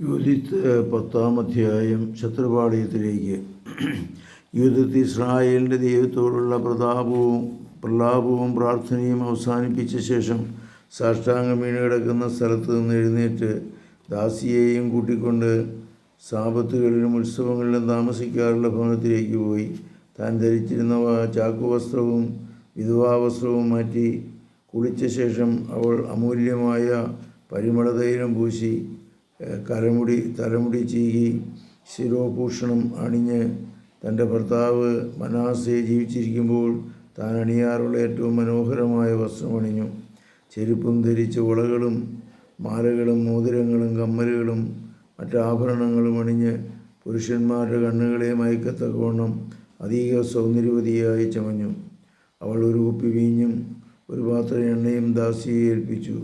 Judith പത്താം അധ്യായം ശത്രുപാളയത്തിലേക്ക് Judith ഇസ്രായേലിന്റെ ദൈവത്തോടുള്ള പ്രതാപവും പ്രലാപവും പ്രാർത്ഥനയും അവസാനിപ്പിച്ച ശേഷം സാഷ്ടാംഗം വീണ് കിടക്കുന്ന സ്ഥലത്ത് നിന്ന് എഴുന്നേറ്റ് ദാസിയെയും കൂട്ടിക്കൊണ്ട് സാപത്തുകളിലും ഉത്സവങ്ങളിലും താമസിക്കാറുള്ള ഭവനത്തിലേക്ക് പോയി. താൻ ധരിച്ചിരുന്ന ചാക്കുവസ്ത്രവും വിധവാവസ്ത്രവും മാറ്റി കുളിച്ച ശേഷം അവൾ അമൂല്യമായ പരിമളതൈലം പൂശി കലമുടി തലമുടി ചീകി ശിരോഭൂഷണം അണിഞ്ഞ് തന്റെ ഭർത്താവ് മനാസെ ജീവിച്ചിരിക്കുമ്പോൾ താൻ അണിയാറുള്ള ഏറ്റവും മനോഹരമായ വസ്ത്രമണിഞ്ഞു ചെരുപ്പും ധരിച്ച് ഉളകളും മാലകളും മോതിരങ്ങളും കമ്മലുകളും മറ്റാഭരണങ്ങളും അണിഞ്ഞ് പുരുഷന്മാരുടെ കണ്ണുകളെ മയക്കത്തക്കവണ്ണം അധിക സൗന്ദര്യവതിയായി ചമഞ്ഞു. അവൾ ഒരു കുപ്പി വീഞ്ഞും ഒരു പാത്രം എണ്ണയും ദാസിയെ ഏൽപ്പിച്ചു.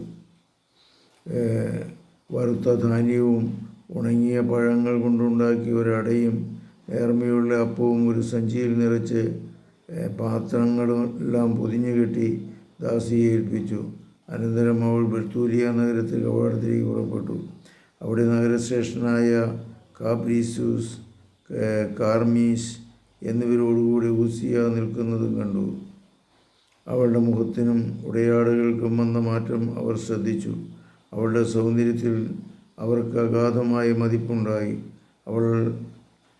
വറുത്ത ധാന്യവും ഉണങ്ങിയ പഴങ്ങൾ കൊണ്ടുണ്ടാക്കിയ ഒരടയും നേർമയുള്ള അപ്പവും ഒരു സഞ്ചിയിൽ നിറച്ച് പാത്രങ്ങളെല്ലാം പൊതിഞ്ഞു കെട്ടി ദാസിയെ ഏൽപ്പിച്ചു. അനന്തരം അവൾ ബർത്തൂരിയ നഗരത്തിൽ കവാടത്തിലേക്ക് പുറപ്പെട്ടു. അവിടെ നഗരശ്രേഷ്ഠനായ കാപ്രീസൂസ് ഏഹ് കാർമീസ് എന്നിവരോടുകൂടി ഊസിയ നിൽക്കുന്നതും കണ്ടു. അവളുടെ മുഖത്തിനും ഉടയാടുകൾക്കും വന്ന മാറ്റം അവർ ശ്രദ്ധിച്ചു. അവളുടെ സൗന്ദര്യത്തിൽ അവർക്ക് അഗാധമായ മതിപ്പുണ്ടായി. അവൾ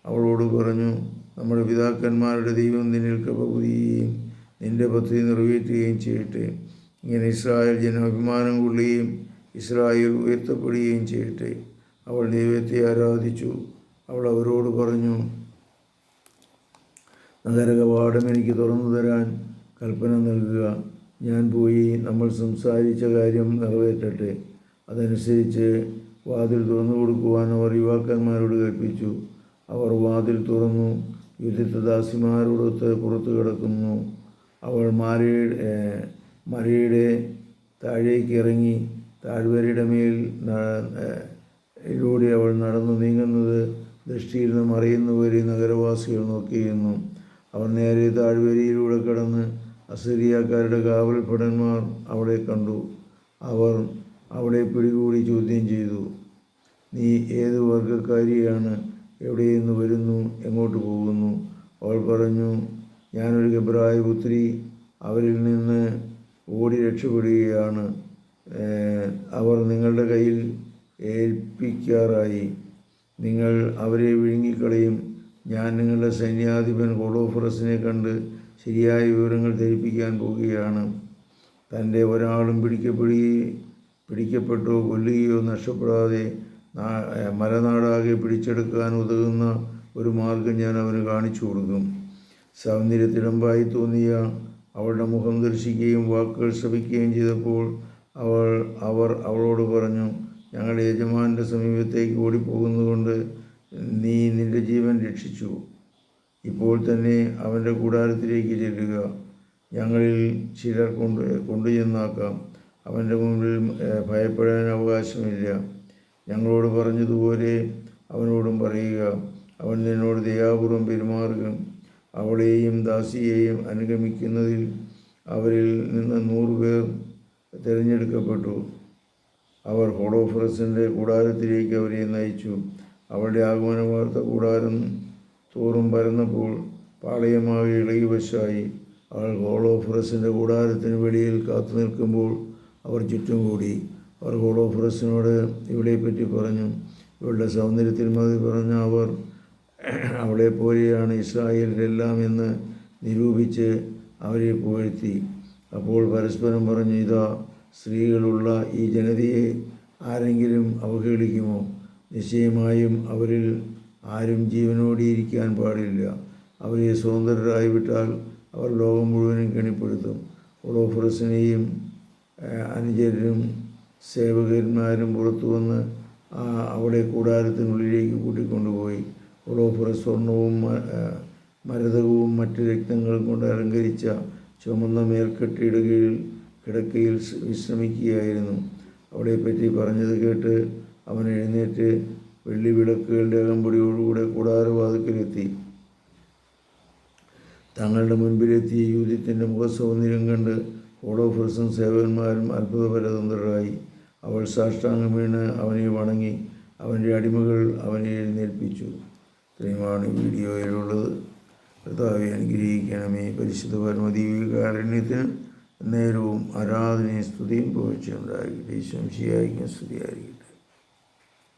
അവളോട് പറഞ്ഞു നമ്മുടെ പിതാക്കന്മാരുടെ ദൈവം നിന്നിൽ കൃപ പുതിയുകയും നിന്റെ പദ്ധതി നിറവേറ്റുകയും ചെയ്യട്ടെ. ഇങ്ങനെ ഇസ്രായേൽ ജനം അഭിമാനം കൊള്ളുകയും ഇസ്രായേൽ ഉയർത്തപ്പെടുകയും ചെയ്യട്ടെ. അവൾ ദൈവത്തെ ആരാധിച്ചു. അവൾ അവരോട് പറഞ്ഞു നഗരകവാടം എനിക്ക് തുറന്നു തരാൻ കൽപ്പന നൽകുക. ഞാൻ പോയി നമ്മൾ സംസാരിച്ച കാര്യം നിറവേറ്റട്ടെ. അതനുസരിച്ച് വാതിൽ തുറന്നു കൊടുക്കുവാൻ അവർ യുവാക്കന്മാരോട് കൽപ്പിച്ചു. അവർ വാതിൽ തുറന്നു യുദ്ധത്തെ ദാസിമാരോടൊത്ത് പുറത്തു കിടക്കുന്നു. അവൾ മാരയുടെ മറിയുടെ താഴേക്ക് ഇറങ്ങി താഴ്വരയുടെ മേൽ അവൾ നടന്നു നീങ്ങുന്നത് ദൃഷ്ടിയിൽ മറിയുന്നവരെ മറയുന്നവരെ നഗരവാസികൾ നോക്കിയിരുന്നു അവർ നേരെ താഴ്വരയിലൂടെ കടന്ന് അസരിയാക്കാരുടെ കാവൽഭടന്മാർ അവളെ കണ്ടു. അവർ അവളെ പിടികൂടി ചോദ്യം ചെയ്തു. നീ ഏത് വർഗക്കാരിയാണ് എവിടെ നിന്ന് വരുന്നു? എങ്ങോട്ട് പോകുന്നു? അവൾ പറഞ്ഞു ഞാനൊരു ഗബ്രായ പുത്രി അവരിൽ നിന്ന് ഓടി രക്ഷപ്പെടുകയാണ്. അവർ നിങ്ങളുടെ കയ്യിൽ ഏൽപ്പിക്കാറായി. നിങ്ങൾ അവരെ വിഴുങ്ങിക്കളയും. ഞാൻ നിങ്ങളുടെ സൈന്യാധിപൻ കോളോഫറസിനെ കണ്ട് ശരിയായ വിവരങ്ങൾ ധരിപ്പിക്കാൻ പോവുകയാണ് തന്റെ ഒരാളും പിടിക്കപ്പെടുകയോ പിടിക്കപ്പെട്ടോ കൊല്ലുകയോ നഷ്ടപ്പെടാതെ മലനാടാകെ പിടിച്ചെടുക്കാൻ ഉതകുന്ന ഒരു മാർഗം ഞാൻ അവന് കാണിച്ചു കൊടുക്കും. സൗന്ദര്യത്തിടമ്പായി തോന്നിയ അവളുടെ മുഖം ദർശിക്കുകയും വാക്കുകൾ ശ്രമിക്കുകയും ചെയ്തപ്പോൾ അവൾ അവർ അവളോട് പറഞ്ഞു ഞങ്ങളുടെ യജമാന്റെ സമീപത്തേക്ക് ഓടിപ്പോകുന്നതുകൊണ്ട് നീ നിന്റെ ജീവൻ രക്ഷിച്ചു. ഇപ്പോൾ തന്നെ അവന്റെ കൂടാരത്തിലേക്ക് ചെല്ലുക. ഞങ്ങളിൽ ചിലർ കൊണ്ട് കൊണ്ടുചെന്നാക്കാം. അവന്റെ മുമ്പിൽ ഭയപ്പെടാൻ അവകാശമില്ല. ഞങ്ങളോട് പറഞ്ഞതുപോലെ അവനോടും പറയുക. അവൻ നിന്നോട് ദയാപൂർവം പെരുമാറുകയും അവളെയും ദാസിയെയും അനുഗമിക്കുന്നതിൽ അവരിൽ നിന്ന് നൂറ് പേർ തിരഞ്ഞെടുക്കപ്പെട്ടു. അവർ ഹോളോഫറസിന്റെ കൂടാരത്തിലേക്ക് അവരെ നയിച്ചു. അവളുടെ ആഗമന വാർത്ത കൂടാരം തോറും പരന്നപ്പോൾ പാളയമാകെ ഇളകി വശായി അവൾ ഹോളോഫറസിന്റെ കൂടാരത്തിന് വെളിയിൽ കാത്തു നിൽക്കുമ്പോൾ അവർ ചുറ്റും കൂടി. അവർ ഹോളോഫറസിനോട് ഇവളെപ്പറ്റി പറഞ്ഞു. ഇവളുടെ സൗന്ദര്യത്തിൽ മതി പറഞ്ഞ അവർ അവളെ പോലെയാണ് ഇസ്രായേലിലെല്ലാം എന്ന് നിരൂപിച്ച് അവരെ പുകഴ്ത്തി. അപ്പോൾ പരസ്പരം പറഞ്ഞു ഇതാ സ്ത്രീകളുള്ള ഈ ജനതയെ ആരെങ്കിലും അവഹേളിക്കുമോ? നിശ്ചയമായും അവരിൽ ആരും ജീവനോടിയിരിക്കാൻ പാടില്ല. അവരെ സ്വതന്ത്രരായി വിട്ടാൽ അവർ ലോകം മുഴുവനും കെണിപ്പെടുത്തും. ഒളോഫറസിനെയും അനുചരരും സേവകന്മാരും പുറത്തു വന്ന് അവിടെ കൂടാരത്തിനുള്ളിലേക്ക് കൂട്ടിക്കൊണ്ടുപോയി. ഒളോഫറസ് സ്വർണവും മരതകവും മറ്റ് രക്തങ്ങളും കൊണ്ട് അലങ്കരിച്ച ചുമന്ന മേൽക്കെട്ടിയുടെ കീഴിൽ കിടക്കയിൽ വിശ്രമിക്കുകയായിരുന്നു. വിശ്രമിക്കുകയായിരുന്നു പറ്റി പറഞ്ഞത് കേട്ട് അവൻ എഴുന്നേറ്റ് വെള്ളി വിളക്കുകളുടെ അകമ്പടിയോടുകൂടെ കൂടാരവാതുക്കലെത്തി. തങ്ങളുടെ മുൻപിലെത്തിയ യൂതിത്തിന്റെ മുഖസൗന്ദര്യം കണ്ട് ഹോളോഫർസും സേവകന്മാരും അത്ഭുതപരതന്ത്രരായി അവൾ സാഷ്ടാംഗം വീണ് അവനെ വണങ്ങി അവന്റെ അടിമകൾ അവനെ എഴുന്നേൽപ്പിച്ചു. ഇത്രയുമാണ് വീഡിയോയിലുള്ളത്. കർത്താവെ അനുഗ്രഹിക്കണമേ. പരിശുദ്ധ പരമദീവികാരണ്യത്തിന് നേരവും ആരാധനയും സ്തുതിയും പോഴ്ചയുണ്ടായിരിക്കട്ടെ ശംശിയായിരിക്കും സ്തുതിയായിരിക്കട്ടെ.